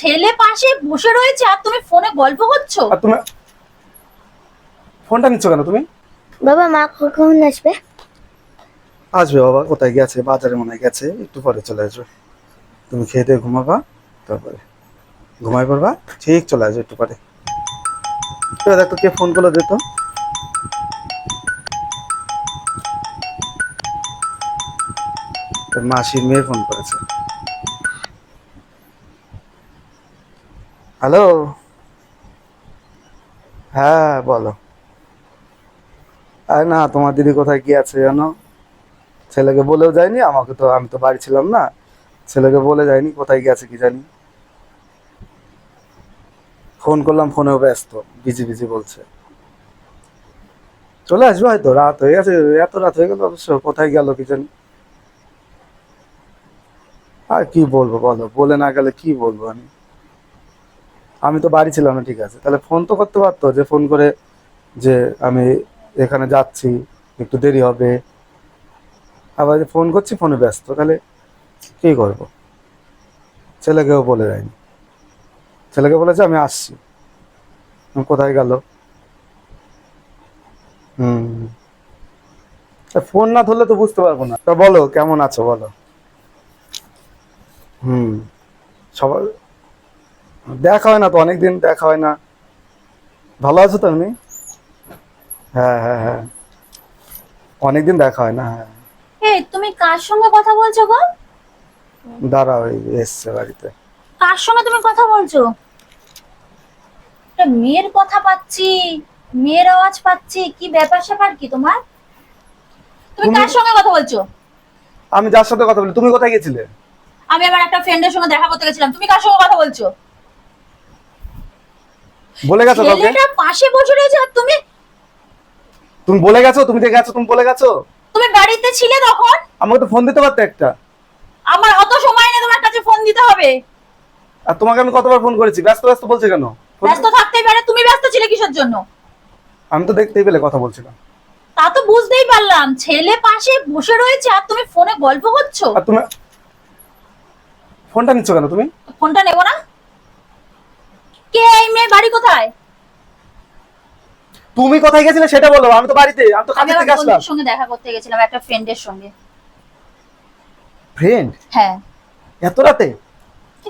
ছেলে পাশে বসে রয়েছে আর তুমি ফোনে গল্প করছ? আর তুমি ফোনটা নিচ্ছ কেন তুমি? বাবা মা কখন আসবে? আসবে বাবা কোথায় গেছে? বাজারে মনে হয় গেছে একটু পরে চলে আসবে। তুমি খেয়ে দিয়ে ঘুমাবা তারপরে ঘুমাই পড়বা ঠিক চলে আসবে একটু পরে। দেখো কে ফোন করল দিত তোর মাসির মেয়ে ফোন করেছে। হ্যালো? হ্যাঁ বলো। আরে না, তোমার দিদি কোথায় গিয়েছে জানো? ছেলেকে বলেও যায়নি, আমাকে তো, আমি তো বাড়ি ছিলাম না। ছেলেকে বলে যায়নি, কোথায় গেছে কি জানি। ফোন করলাম, ফোনেও ব্যস্ত, বিজি বিজি বলছে। চলে আসবে হয়তো, রাত হয়ে গেছে, এত রাত হয়ে গেল অবশ্য, কোথায় গেল কি জানি। আর কি বলব, বলো, বলে না গেলে কি বলব আমি? আমি তো বাড়ি ছিলাম না, ঠিক আছে। তাহলে ফোন তো করতে পারতো যে ফোন করে যে আমি এখানে যাচ্ছি, একটু দেরি হবে। আবার যে ফোন করছি, ফোনে ব্যস্ত। তাহলে কি করব? ছেলেকেও বলে দেয়নি। ছেলেকে বলেছে, আমি আসছি। কোথায় গেল? হুম ফোন না ধরলে তো বুঝতে পারব না। তা বলো, কেমন আছো বলো? হুম সবার দেখা হয় না তো অনেকদিন দেখা হয় না। ভালো আছো তো তুমি? হ্যাঁ হ্যাঁ হ্যাঁ। অনেকদিন দেখা হয় না হ্যাঁ। এই তুমি কার সঙ্গে কথা বলছো গো? দাঁড়াও এই এসছে বাড়িতে। কার সঙ্গে তুমি কথা বলছো? একটা মেয়ের কথা পাচ্ছি মেয়ের আওয়াজ পাচ্ছি কি ব্যাপার স্যাপার কি তোমার? তুমি তুমি- কার সঙ্গে কথা বলছো? আমি যার সাথে কথা বলি তুমি কোথায় গেছিলে? আমি আমার একটা ফ্রেন্ডের সঙ্গে দেখা করতে গেছিলাম তুমি কার সঙ্গে কথা বলছো? বলে গেছো কাউকে? পাশে বসে রয়েছে আর তুমি? তুমি বলে গেছো? তুমি গেছো তুমি বলে গেছো? তুমি বাড়িতে ছিলে তখন? আমাকে তো ফোন দিতে পারতে একটা। আমার অত সময় নেই তোমার কাছে ফোন দিতে হবে। আর তোমাকে আমি কতবার ফোন করেছি? ব্যস্ত ব্যস্ত বলছে কেন? ব্যস্ত থাকতেই পারে তুমি ব্যস্ত ছিলে কিসের জন্য? আমি তো দেখতেই পেলে কথা বলছিলাম। তা তো বুঝতেই পারলাম। ছেলে পাশে বসে রয়েছে আর তুমি ফোনে গল্প করছ? আর তুমি ফোনটা নিচ্ছ কেন তুমি? ফোনটা নেব না? বাড়ি কোথায়? তুমি কোথায় গেছিলে সেটা বলো আমি তো বাড়িতে আমি তো কাজে থেকে আসলাম। সঙ্গে দেখা করতে গেছিলাম একটা ফ্রেন্ডের সঙ্গে। ফ্রেন্ড হ্যাঁ। এত রাতে?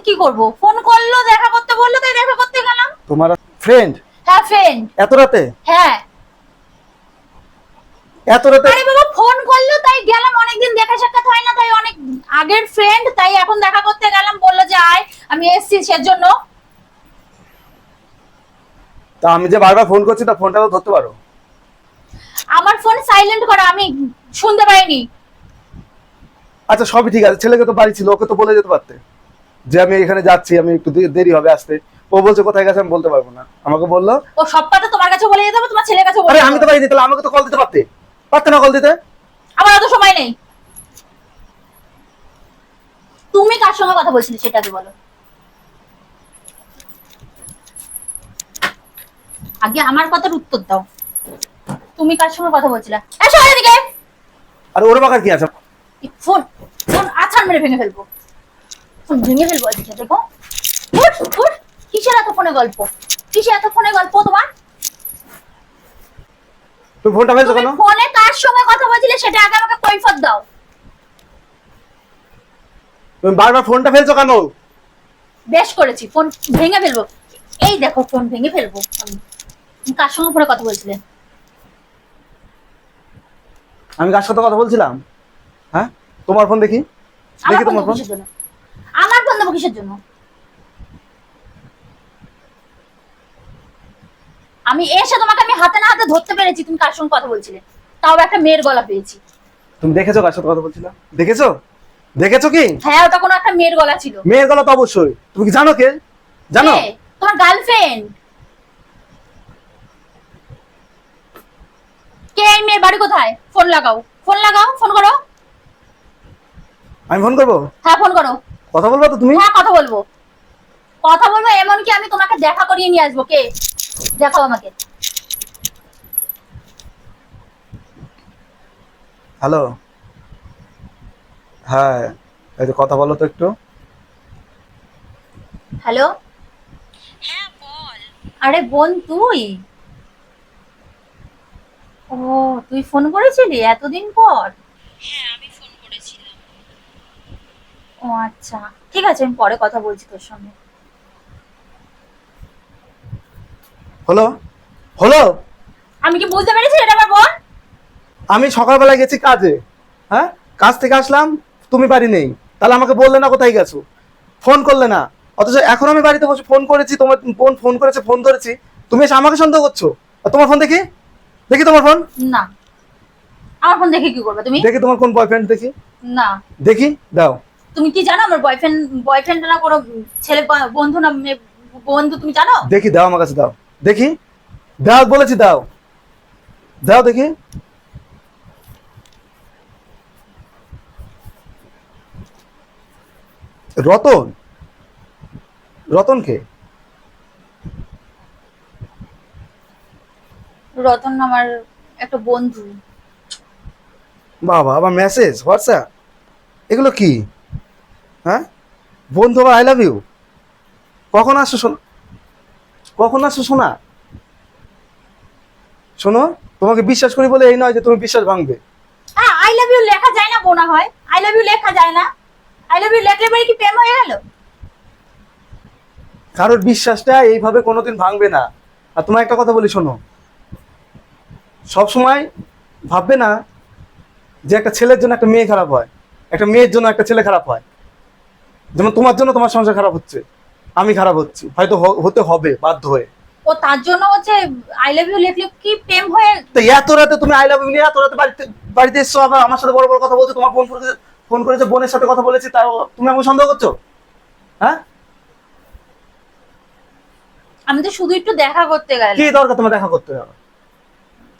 কি করব? ফোন করল দেখা করতে বলল তাই দেখা করতে গেলাম। তোমার ফ্রেন্ড হ্যাঁ ফ্রেন্ড এত রাতে? হ্যাঁ। এত রাতে? আরে বাবা ফোন করল তাই গেলাম অনেকদিন দেখা সাক্ষাৎ হয় না তাই অনেক আগের ফ্রেন্ড তাই এখন দেখা করতে গেলাম বলল যে আয় আমি এসছি সেজন্য। তা আমি যে বারবার ফোন করছি তা ফোনটা তো ধরতে পারো। আমার ফোন সাইলেন্ট করা আমি শুনতে পাইনি। আচ্ছা সবই ঠিক আছে ছেলেকে তো বাড়ি ছিল ওকে তো বলে যেতে পারতে। যে আমি এখানে যাচ্ছি আমি একটু দেরি হবে আসতে। ও বলছে কোথায় গেছে? আমি বলতে পারব না। আমাকে বলল ও সব কথা তোমার কাছে বলে যেতে হবে তোমার ছেলের কাছে বলে আরে আমি তো। বাড়ি দিতে আমাকে তো কল দিতে পারতে। পারতে না কল দিতে? আমার অত সময় নেই। তুমি কার সঙ্গে কথা বলছিলে সেটা আগে বলো। আগে আমার কথার উত্তর দাও। তুমি কার সঙ্গে কথা বলছিলে? এসো এদিকে! আর ওর বাকার কি আছে? ফোন ফোন আছাড় মেরে ভেঙে ফেলব। ফোন ভেঙে ফেলব আজকে দেখো। উঠ, উঠ। কিসের এত ফোনে গল্প? কিসের এত ফোনে গল্প তোমার? তুমি ফোনটা তুমি কেন? ফোনে কার সঙ্গে কথা বলছিলে সেটা আগে আমাকে কৈফত দাও। তুমি বারবার ফোনটা ফেলছো কেন? বেশ করেছি ফোন ভেঙে ফেলব। এই দেখো ফোন ভেঙে ফেলব। আমি কার সঙ্গে ফোনে কথা বলছিলেন আমি কার সাথে কথা বলছিলাম? হ্যাঁ? তোমার ফোন দেখি? দেখি তোমার ফোন আমার ফোন দেবো কিসের জন্য? আমি এসে তোমাকে আমি হাতে না হাতে ধরতে পেরেছি তুমি কার সঙ্গে কথা বলছিলে। তাও একটা মেয়ের গলা পেয়েছি। তুমি দেখেছ কার সাথে কথা বলছিলাম? দেখেছ? দেখেছ কি? হ্যাঁ ওটা কোনো একটা মেয়ের গলা ছিল। মেয়ের গলা তো অবশ্যই। তুমি কি জানো কে? জানো? তোমার গার্লফ্রেন্ড কে এই মেয়ের বাড়ি কোথায়? ফোন লাগাও। ফোন লাগাও ফোন করো। আমি ফোন করব? হ্যাঁ ফোন করো। কথা বলব তো তুমি? হ্যাঁ কথা বলব। কথা বলব এমনকি আমি তোমাকে দেখা করিয়ে নিয়ে আসব। কে? দেখাও আমাকে। হ্যালো? হ্যাঁ এই যে কথা বলো তো একটু। হ্যালো? হ্যাঁ বল। আরে বোন তুই? ও তুই ফোন করেছিলি এতদিন পর? হ্যাঁ আমি ফোন করেছিলাম। ও আচ্ছা। ঠিক আছে আমি পরে কথা বলছি তোর সঙ্গে। হলো? হলো? আমি কি বুঝতে পেরেছি এটা আমার বোন? আমি সকালবেলা গেছি কাজে। হ্যাঁ? কাজ থেকে আসলাম তুমি বাড়ি নেই। তাহলে আমাকে বললে না কোথায় গেছো? ফোন করলে না। অথচ এখন আমি বাড়িতে বসে ফোন করেছি তোমার বোন ফোন করেছে ফোন ধরেছি। তুমি এসে আমাকে সন্দেহ করছ? আর তোমার ফোন দেখি? দেখি তোমার ফোন না। আমার ফোন দেখে কি করবে তুমি? দেখি তোমার কোন বয়ফ্রেন্ড দেখি। না। দেখি দাও। তুমি কি জানো আমার বয়ফ্রেন্ড বয়ফ্রেন্ড না কোনো ছেলে বন্ধু না বন্ধু তুমি জানো? দেখি দাও আমার কাছে দাও। দেখি। দাও বলেছি দাও। দাও দেখি। রতন? রতন কে রতন আমার একটা বন্ধু। বাবা আবার মেসেজ হোয়াটসঅ্যাপ এগুলো কি? হ্যাঁ? বন্ধু আই লাভ ইউ কখন আসছো শোনো কখন আসছো শোনা? শোনো তোমাকে বিশ্বাস করি বলে এই নয় যে তুমি বিশ্বাস ভাঙবে। হ্যাঁ আই লাভ ইউ লেখা যায় না বোনা হয়। আই লাভ ইউ লেখা যায় না। আই লাভ ইউ লেখলে পরে কি প্রেম হয়ে গেল? কারোর বিশ্বাসটা এইভাবে কোনোদিন ভাঙবে না। আর তোমার একটা কথা বলি শোনো। সব সময় ভাববে না যে একটা ছেলের জন্য একটা মেয়ে খারাপ হয়। একটা মেয়ের জন্য একটা ছেলে খারাপ হয়। যেমন তোমার জন্য তোমার সংসার খারাপ হচ্ছে। আমি খারাপ হচ্ছি। হয়তো হতে হবে বাধ্য হয়ে। ও তার জন্য হচ্ছে আই লাভ ইউ লেখলে কি প্রেম হয়ে তো এত রাতে তুমি আই লাভ ইউ নিয়ে এত রাতে বাড়িতে বাড়িতে এসছো আবার আমার সাথে বড় বড় কথা বলছো তোমার ফোন করেছে ফোন করেছে বোনের সাথে কথা বলেছি তাও তুমি আমাকে সন্দেহ করছ? হ্যাঁ? আমি তো শুধু একটু দেখা করতে গেলাম। কি দরকার তোমার দেখা করতে? হবে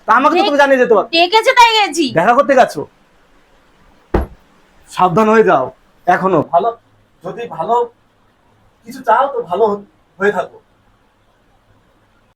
তা আমাকে তো তুমি জানিয়ে যেতে পারো। ডেকেছে তাই গেছি। দেখা করতে গেছো? সাবধান হয়ে যাও এখনও। ভালো যদি ভালো কিছু চাও তো ভালো হয়ে থাকো।